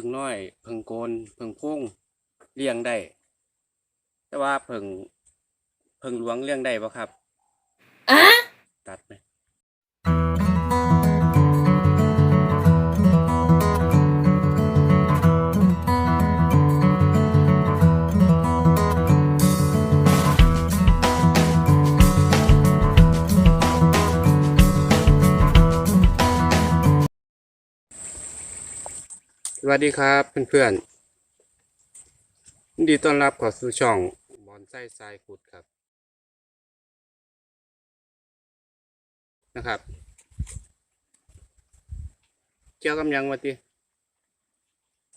พิ่งน้อย เพิ่งโกน เพิ่งพุ่งเลี้ยงได้ แต่ว่าเพิ่งเพิ่งหลวงเลี้ยงได้ปะครับ วัสดีครับเพื่อนๆยินดีต้อนรับเข้าสู่ช่องบอนไส้ทรายขุดครับ นะครับเกี่ยวกับหยังวะติ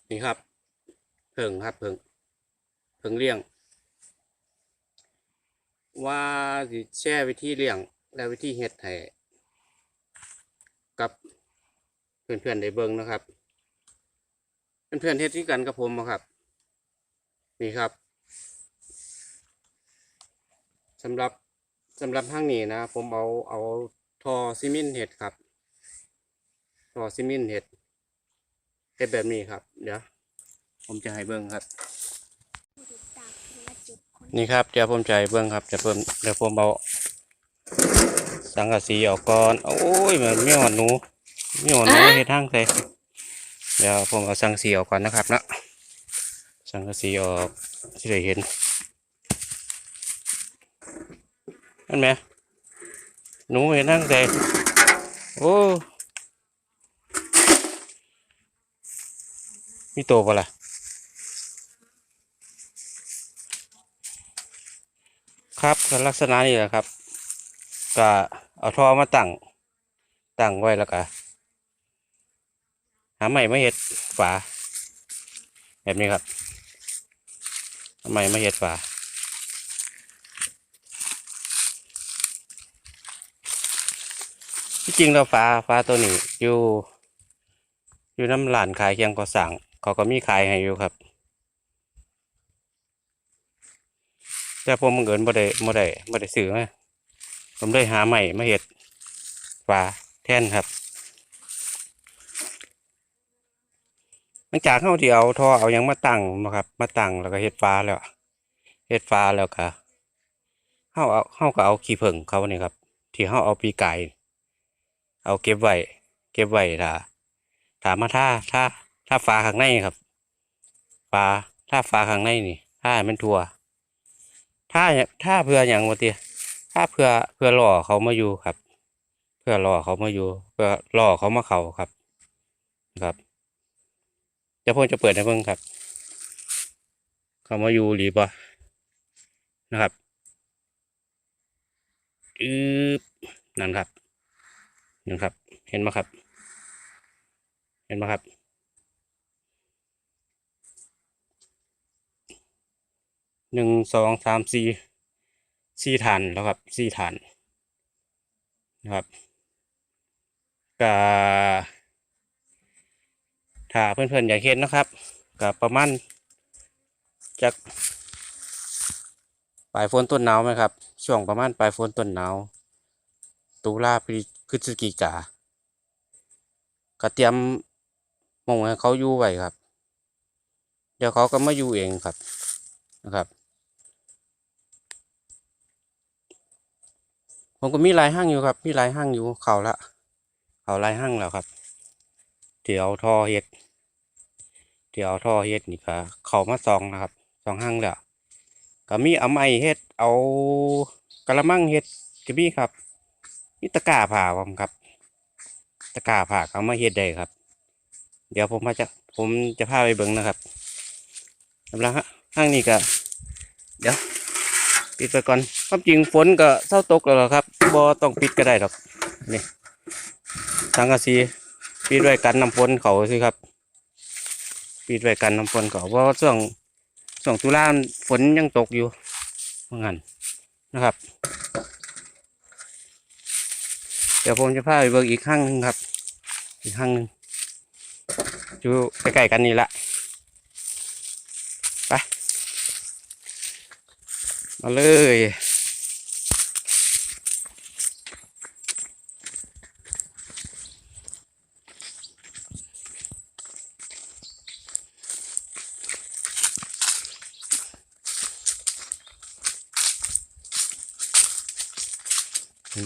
นี่ครับเพิ่งครับเพิ่งเพิ่งเลี้ยง ว่าสิแช่วิธีเลี้ยง และวิธีเฮ็ดให้กับเพื่อนๆได้เบิ่งนะครับ เพื่อนๆเฮ็ดที่กันกับผมครับ นี่ครับสำหรับสำหรับห้างนี้นะ ผมเอาเอาทอซีเมนต์เห็ดครับทอซีเมนต์เห็ดเห็ดแบบนี้ครับ เดี๋ยวผมจะให้เบิ้งครับ นี่ครับเดี๋ยวผมจะให้เบิ้งครับจะเพิ่มเดี๋ยวผมเอาสังกะสีออกก่อนโอ้ยมันไม่หอนหนูไม่หอนหนูเห็ดห้างใส่ เดี๋ยวผมเอาสังกะสีออกก่อนนะครับนะสังกะสีออกที่ได้เห็นเห็นไหมหนูเห็นนั่งใจโอ้มีตัวปะล่ะครับก็ลักษณะนี้แหละครับก็เอาท่อมาตั้งตั้งไว้แล้วก็ หาใหม่มาเห็ดฝา แบบนี้ครับหาใหม่มาเห็ดฝาที่จริงเราฟ้าฟ้าตัวนี้อยู่ อยู่น้ำหลานขายเคียงก่อสั่งเขาก็มีขายให้อยู่ครับ แต่ผมบังเอิญบ่ได้บ่ได้บ่ได้ซื้อมาผมได้หาใหม่มาเห็ดฟ้าแท่นครับ หลังจากเข้าที่เอาท่อเอายังมาตั้งนะครับ มาตั้งแล้วก็เห็ดฟ้าแล้วเห็ดฟ้าแล้วก็เข้าเอาเข้าก็เอาขี้ผึ้งเขานี่ครับ ที่เข้าเอาปีไก่เอาเก็บไว้เก็บไว้ถ้าถามมาถ้าถ้าถ้าฟ้าข้างในครับฟ้าถ้าฟ้าข้างในนี่ถ้ามันทั่วถ้าถ้าเพื่ออย่างวะเตียถ้าเพื่อเพื่อหล่อเขามาอยู่ครับ เพื่อหล่อเขามาอยู่ เพื่อหล่อเขามาเขาครับครับ เดี๋ยวผมจะเปิดให้เพิ่งครับเขามาอยู่หรือปล่านะครับอืบนั่นครับนั่นครับ เห็นไหมครับ เห็นไหมครับ หนึ่งสองสามสี่สี่ฐานแล้วครับสี่ฐานนะครับก็ ถ้าเพื่อนๆอยากเห็นนะครับก็ประมาณจากปลายฝนต้นหนาวไหมครับ ช่วงประมาณปลายฝนต้นหนาวตุลาพฤศจิกาก็เตรียมมองให้เขาอยู่ไว้ครับ เดี๋ยวเขาก็มาอยู่เองครับนะครับ ผมก็มีลายห้างอยู่ครับ มีลายห้างอยู่เขาละเขาลายห้างแล้วครับ เดี๋ยวท่อเฮ็ดเดี๋ยวท่อเฮ็ดนี่ก็เขามาสองนะครับสองห้างแล้วก็มีเอาไม้เฮ็ดเอากระมังเฮ็ดก็มีครับนี่ตะกร้าผ่าผมครับ ตะกร้าผ่าเขามาเฮ็ดได้ครับ เดี๋ยวผมมาจะผมจะพาไปเบิ่งนะครับสำหรับห้างนี้ก็เดี๋ยวปิดไปก่อนความจริงฝนก็เศร้าตกแล้วครับบ่ต้องปิดก็ได้หรอกนี่สังกะสี ปิดไว้กันน้ำฝนเขาสิครับปิดไว้กันน้ำฝนเขาเพราะว่าช่วงช่วงตุลาฝนยังตกอยู่ว่างั้นนะครับ เดี๋ยวผมจะพาไปเบิกอีกข้างหนึ่งครับ อีกข้างหนึ่งอยู่ใกล้ๆกันนี่ละไปมาเลย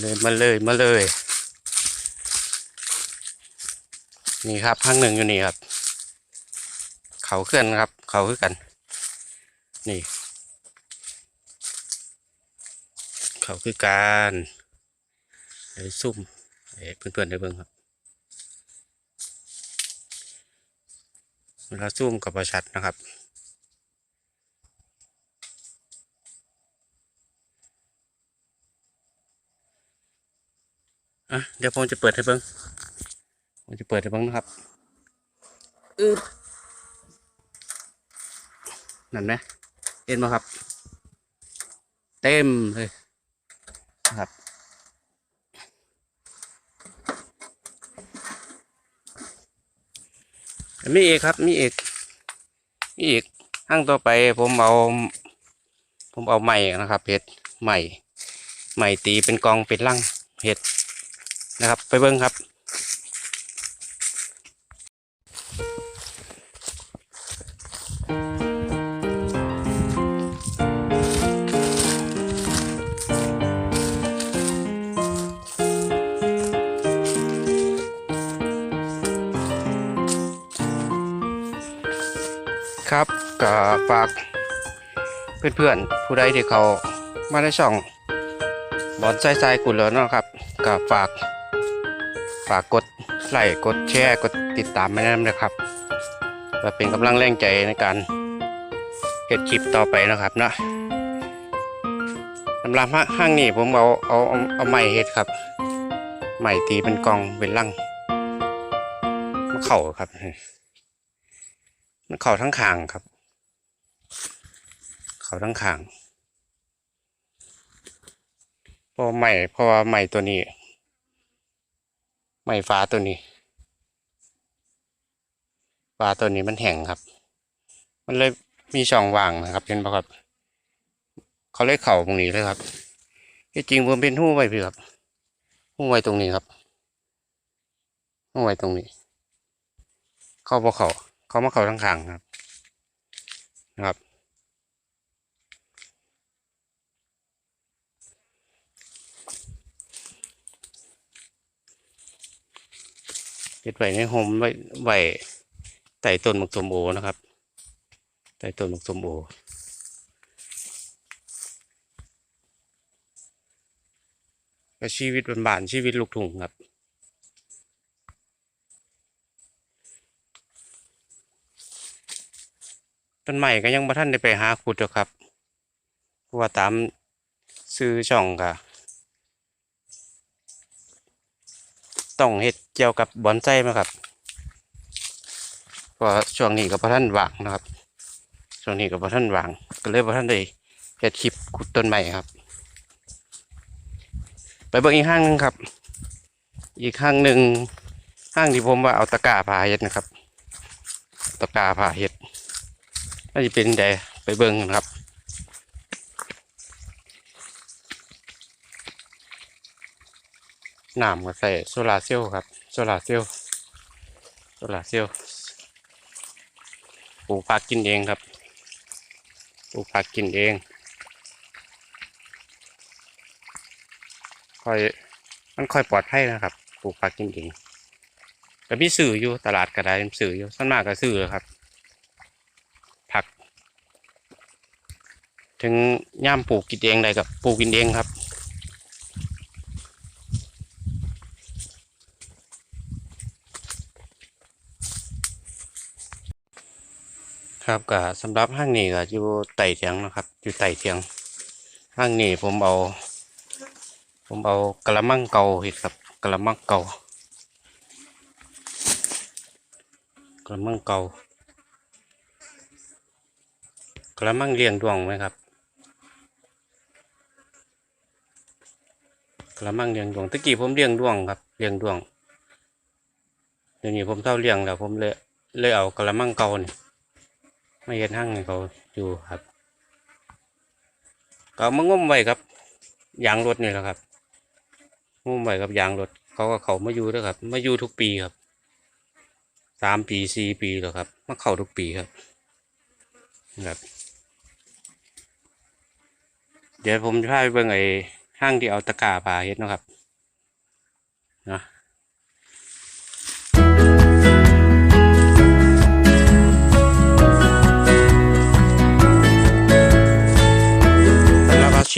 เลยมาเลยมาเลย นี่ครับห้างหนึ่งอยู่นี่ครับ เขาเคลื่อนครับ เขาคือกัน นี่ เขาคือการไอ้ซุ่มไอ้เพื่อนๆได้เบิ่งครับเวลาซุ่มกับประชัดนะครับ อะเดี๋ยวผมจะเปิดให้เบิ้งผมจะเปิดให้เบิ้งนะครับอึบนั่นไหมเห็นไหมครับ เต็มเลยนะครับมีอีกครับ มีอีกมีอีกห้างต่อไปผมเอา ผมเอาใหม่นะครับเห็ดใหม่ใหม่ตีเป็นกองเป็นลังเห็ด นะครับ ไปเบิ้งครับ ครับก็ฝากเพื่อนๆ ผู้ใดที่เขามาในช่องบอนไซไซกุลแล้วเนาะครับก็ฝาก ฝากกดไลค์กดแชร์กดติดตามไม่ได้นะครับเพื่อเป็นกำลังแรงใจในการเก็บคลิปต่อไปนะครับนะสำหรับห้างนี้ผมเอาเอาเอาเอาไม้เฮ็ดครับไม้ตีเป็นกองเป็นลังมันเข่าครับมันเข่าทั้งคางครับ เข่าทั้งคางพราะใหม่เพราะว่าใหม่ตัวนี้ ใหม่ฟ้าตัวนี้ ฟ้าตัวนี้มันแห้งครับ มันเลยมีช่องว่างนะครับเห็นปะครับ เขาเลยเข่าตรงนี้เลยครับที่จริงผมเป็นหู้ไว้พี่ครับหู้ไว้ตรงนี้ครับหู้ไว้ตรงนี้ เข้าพอเขาเขามาเข่าทั้งขางครับนะครับ เก็บไว้ในโฮมไว้ไว้ใต้ต้นมักสมโอนะครับใต้ต้นมักสมโอก็ชีวิตบ้านๆชีวิตลูกทุ่งครับต้นใหม่ก็ยังบ่ท่านได้ไปหาขุดหรอกครับเพราะว่าตามซื้อช่องก็ ต้องเฮ็ดเกี่ยวกับบอนไซมาครับเพราะช่วงนี้ก็บ่ท่านว่างนะครับ ช่วงนี้ก็บ่ท่านว่าง ก็เลยบ่ท่านได้เฮ็ดคลิปขุดต้นใหม่ครับ ไปเบิ่งอีกห้างหนึงครับ อีกห้างหนึ่งห้างที่ผมว่าเอาตะกร้าผ่าเฮ็ดนะครับ ตะกร้าผ่าเฮ็ดน่าจะเป็นใดไปเบิ่งกันครับ น้ำก็ใส่โซลาเซลล์ครับโซลาเซลล์โซลาเซลล์ปลูกผักกินเองครับปลูกผักกินเองค่อยมันค่อยปลอดภัยนะครับปลูกผักกินเองแต่มีสื่ออยู่ตลาดกระไดมีสื่ออยู่ส่วนมากก็สื่อครับ ผัก ถึงย่ามปลูกกินเองได้กับปลูกกินเองครับ ครับก็สำหรับห้างนี้ก็อยู่ไต่เทียงนะครับ อยู่ไต่เทียงห้างนี้ผมเอา ผมเอากระมังเก่าเห็ดครับกระมังเก่ากระมังเก่ากระมังเลี้ยงดวงไหมครับกระมังเลี้ยงดวงตะกี้ผมเลี้ยงดวงครับเลี้ยงดวงเดี๋ยวนี้ผมเท่าเลี้ยงแล้วผมเลยเลยเอากระมังเก่านี่ ไม่เห็นห้างเขาอยู่ครับ ก็เอามางมไว้ครับยางรถนี่แหละครับงมไว้กับยางรถเขาก็เขามาอยู่ด้วครับมาอยู่ทุกปีครับสามปีสี่ปีแล้วครับมาเข้าทุกปีครับครับ เดี๋ยวผมจะพาไปเบิ่งไอ้ห้างที่เอาตะกร้าผาเฮ็ดนะครับนะ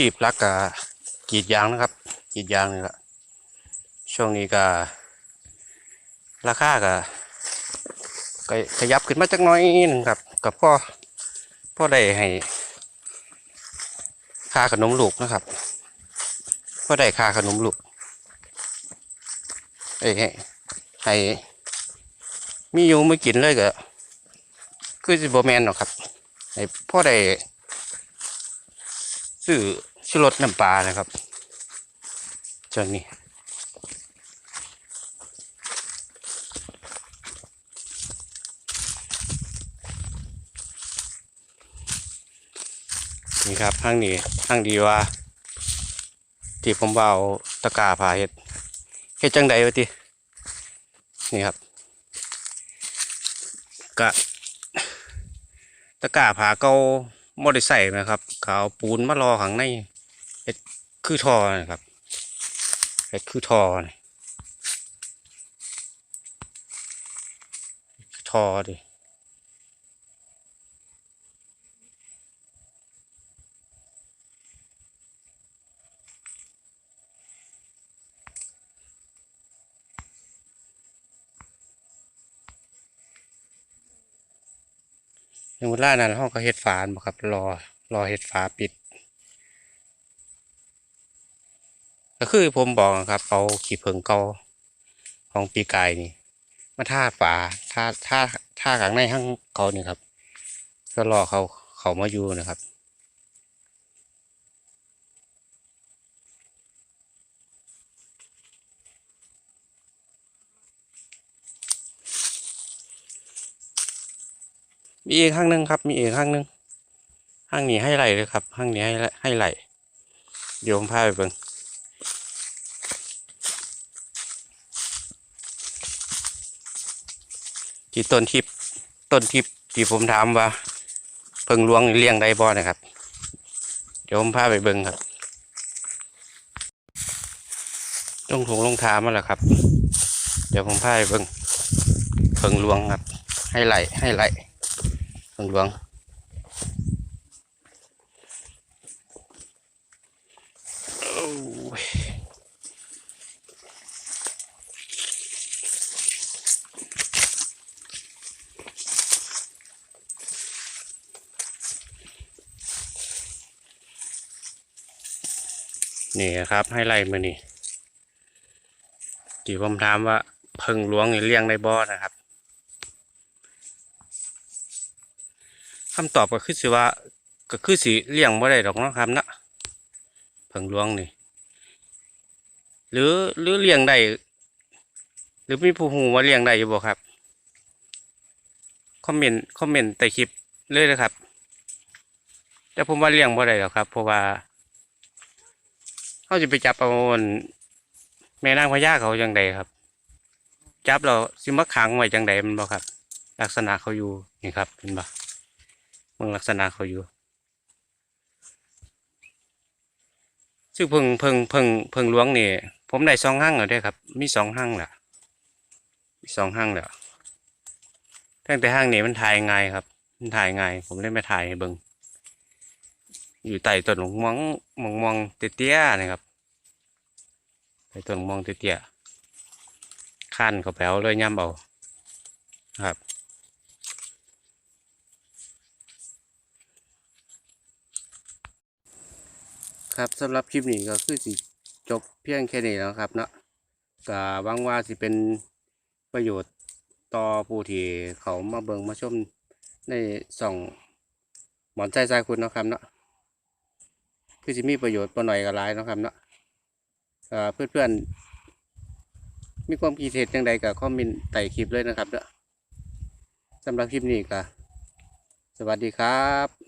ชีพลักกะกรีดยางนะครับกรีดยางนี่แหละช่วงนี้ก็ราคาก็ขยับขึ้นมาจักน้อยหนึงครับกับพ่อพ่อได้ให้ค่าขนมลูกนะครับก็ได้ค่าขนมลูกไอ้ให้ให้มีอยู่ไม่กินเลยก็คือสิบแมนหรอกครับไอ้พ่อได้ ซื้อชูรสน้ำปลานะครับจนนี้นี่ครับห้างนี้ห้างดีว่าที่ผมเอาตะกร้าผาเฮ็ดเฮ็ดจังใดวะตินี่ครับกะตะกร้าผาเกา บ่ได้ใส่นะครับเขาวปูนมารอข้างในเอ็ดคือทอนะครับเอ็ดคือทอนะท่อดิ อย่างมุดลานั้นเฮาก็เห็ดฝานบ่ครับ รอ รอเห็ดฝาปิด ก็คือผมบอกครับ เอาขี้เพิงเกาของปีกายนี่ มาทาฝาทาทาทาข้างในห้างเขานี่ครับ ก็รอเขาเขามาอยู่นะครับ มีอีกข้างหนึงครับ มีอีกข้างหนึงข้างนี้ให้ไหลเลยครับข้างนี้ให้ให้ไหลเดี๋ยวผมพาไปเบิ่งที่ต้นทิพต้นทิพที่ผมถามว่า เพิ่งลวงเลี้ยงได้บ่นะครับ เดี๋ยวผมพาไปเบิ่งครับลงถุงลงทามาแล้วครับ เดี๋ยวผมพาไปเบิ่งเพิ่งลวงครับ ให้ไหลให้ไหล พิ่งหลวงนี่ครับให้ไล่มือนี่ที่ผมถามว่าพิ่งหลวงนี่เลี้ยงในบ่อนะครับ คำตอบก็คือสิว่า ก็คือสิเลี้ยงบ่ได้ดอกเนาะครับนะเพิ่งหลวงนี่ หรือหรือเลี้ยงได้หรือมีผู้หูว่าเลี้ยงได้อยู่บ่ครับ คอมเมนต์คอมเมนต์ใต้คลิปเลยนะครับ แต่ผมว่าเลี้ยงบ่ได้หรอกครับ เพราะว่าเขาจะไปจับเอาอันแม่นางพญาเขาจังใดครับ จับเราสิมาขังไว้จังใดมันบ่ครับ ลักษณะเขาอยู่นี่ครับเห็นบ่ มืองลักษณะเขาอยู่ ซึ่งเพิงเพิงเพิงเพิงหลวงนี่ผมได้สองห้างแล้วเด้ครับ มีสองห้างแหละมีสองห้างแล้วตั้งแต่ห้างนี้มันถ่ายง่ายครับ มันถ่ายง่ายผมได้มาถ่ายให้เบิงอยู่ใต้ต้นมะม่วงมะม่วงเตี้ยๆนะครับใต้ต้นมะม่วงเตี้ยๆขั้นเขาแปลวเลยย่ำเอาครับ ครับสำหรับคลิปนี้ก็คือสิจบเพียงแค่นี้แล้วครับเนาะก็หวังว่าสิเป็นประโยชน์ต่อผู้ที่เขามาเบิ่งมาชมในส่องหมอนใจใจคุณเนาะครับเนาะคือสิมีประโยชน์บ่หน่อยก็หลายเนาะครับเนาะเอ่อเพื่อนๆมีความคิดเห็นจังใดก็คอมเมนต์ใต้คลิปเลยนะครับเนาะสำหรับคลิปนี้ก็สวัสดีครับ